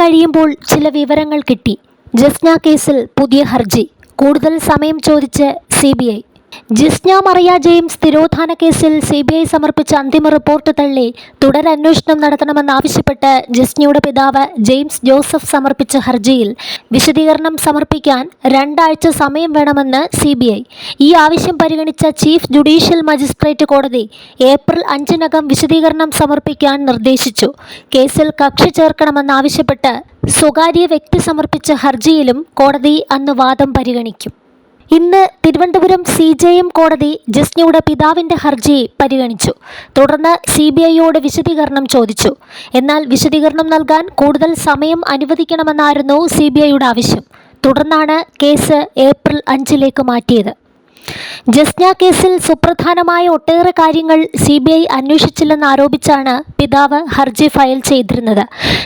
കഴിയുമ്പോൾ ചില വിവരങ്ങൾ കിട്ടി. ജസ്ന കേസിൽ പുതിയ ഹർജി. കൂടുതൽ സമയം ചോദിച്ച് സി ജിസ്ന മറിയ ജെയിംസ് തിരോധാന കേസിൽ സി ബി ഐ സമർപ്പിച്ച അന്തിമ റിപ്പോർട്ട് തള്ളി തുടരന്വേഷണം നടത്തണമെന്നാവശ്യപ്പെട്ട് ജിസ്നയുടെ പിതാവ് ജെയിംസ് ജോസഫ് സമർപ്പിച്ച ഹർജിയിൽ വിശദീകരണം സമർപ്പിക്കാൻ രണ്ടാഴ്ച സമയം വേണമെന്ന് സി ബി ഐ ഈ ആവശ്യം പരിഗണിച്ച ചീഫ് ജുഡീഷ്യൽ മജിസ്ട്രേറ്റ് കോടതി ഏപ്രിൽ അഞ്ചിനകം വിശദീകരണം സമർപ്പിക്കാൻ നിർദ്ദേശിച്ചു. കേസിൽ കക്ഷി ചേർക്കണമെന്നാവശ്യപ്പെട്ട് സ്വകാര്യ വ്യക്തി സമർപ്പിച്ച ഹർജിയിലും കോടതി അന്ന് വാദം പരിഗണിക്കും. ഇന്ന് തിരുവനന്തപുരം സി ജെ എം കോടതി ജസ്നയുടെ പിതാവിന്റെ ഹർജി പരിഗണിച്ചു. തുടർന്ന് സി ബി ഐയോട് വിശദീകരണം ചോദിച്ചു. എന്നാൽ വിശദീകരണം നൽകാൻ കൂടുതൽ സമയം അനുവദിക്കണമെന്നായിരുന്നു സി ബി ഐയുടെ ആവശ്യം. തുടർന്നാണ് കേസ് ഏപ്രിൽ അഞ്ചിലേക്ക് മാറ്റിയത്. ജസ്ന കേസിൽ സുപ്രധാനമായ ഒട്ടേറെ കാര്യങ്ങൾ സി ബി ഐ അന്വേഷിച്ചില്ലെന്ന് ആരോപിച്ചാണ് പിതാവ് ഹർജി ഫയൽ ചെയ്തിരുന്നത്.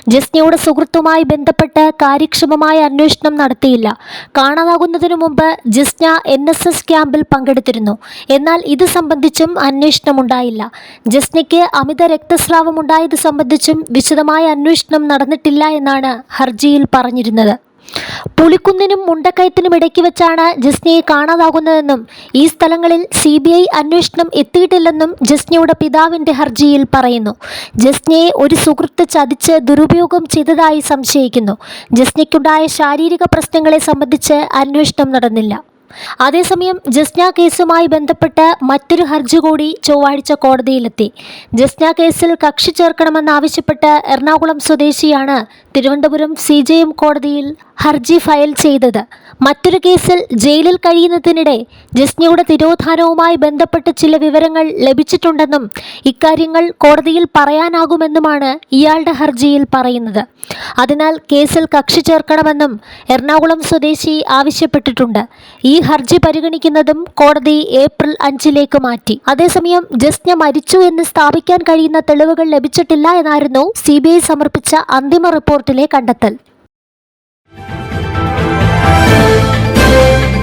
ജസ്നയുടെ സുഹൃത്തുമായി ബന്ധപ്പെട്ട് കാര്യക്ഷമമായ അന്വേഷണം നടത്തിയില്ല. കാണാതാകുന്നതിനു മുമ്പ് ജസ്ന എൻ എസ് എസ് ക്യാമ്പിൽ പങ്കെടുത്തിരുന്നു. എന്നാൽ ഇത് സംബന്ധിച്ചും അന്വേഷണമുണ്ടായില്ല. ജസ്നയ്ക്ക് അമിത രക്തസ്രാവം ഉണ്ടായത് സംബന്ധിച്ചും വിശദമായ അന്വേഷണം നടന്നിട്ടില്ല എന്നാണ് ഹർജിയിൽ പറഞ്ഞിരുന്നത്. പുലിക്കുന്നിനും മുണ്ടക്കയത്തിനും ഇടയ്ക്ക് വെച്ചാണ് ജസ്നയെ കാണാതാകുന്നതെന്നും ഈ സ്ഥലങ്ങളിൽ സി ബി ഐ അന്വേഷണം എത്തിയിട്ടില്ലെന്നും ജസ്നയുടെ പിതാവിന്റെ ഹർജിയിൽ പറയുന്നു. ജസ്നയെ ഒരു സുഹൃത്ത് ചതിച്ച് ദുരുപയോഗം ചെയ്തതായി സംശയിക്കുന്നു. ജസ്നയ്ക്കുണ്ടായ ശാരീരിക പ്രശ്നങ്ങളെ സംബന്ധിച്ച് അന്വേഷണം നടന്നില്ല. അതേസമയം ജസ്ന കേസുമായി ബന്ധപ്പെട്ട് മറ്റൊരു ഹർജി കൂടി ചൊവ്വാഴ്ച കോടതിയിലെത്തി. ജസ്ന കേസിൽ കക്ഷി ചേർക്കണമെന്നാവശ്യപ്പെട്ട് എറണാകുളം സ്വദേശിയാണ് തിരുവനന്തപുരം സി കോടതിയിൽ ഹർജി ഫയൽ ചെയ്തത്. മറ്റൊരു കേസിൽ ജയിലിൽ കഴിയുന്നതിനിടെ ജസ്നയുടെ തിരോധാനവുമായി ബന്ധപ്പെട്ട് ചില വിവരങ്ങൾ ലഭിച്ചിട്ടുണ്ടെന്നും ഇക്കാര്യങ്ങൾ കോടതിയിൽ പറയാനാകുമെന്നുമാണ് ഇയാളുടെ ഹർജിയിൽ പറയുന്നത്. അതിനാൽ കേസിൽ കക്ഷി ചേർക്കണമെന്നും എറണാകുളം സ്വദേശി ആവശ്യപ്പെട്ടിട്ടുണ്ട്. ഈ ഹർജി പരിഗണിക്കുന്നതും കോടതി ഏപ്രിൽ അഞ്ചിലേക്ക് മാറ്റി. അതേസമയം ജസ്ന മരിച്ചു എന്ന് സ്ഥാപിക്കാൻ കഴിയുന്ന തെളിവുകൾ ലഭിച്ചിട്ടില്ല എന്നായിരുന്നു സി സമർപ്പിച്ച അന്തിമ റിപ്പോർട്ടിലെ കണ്ടെത്തൽ.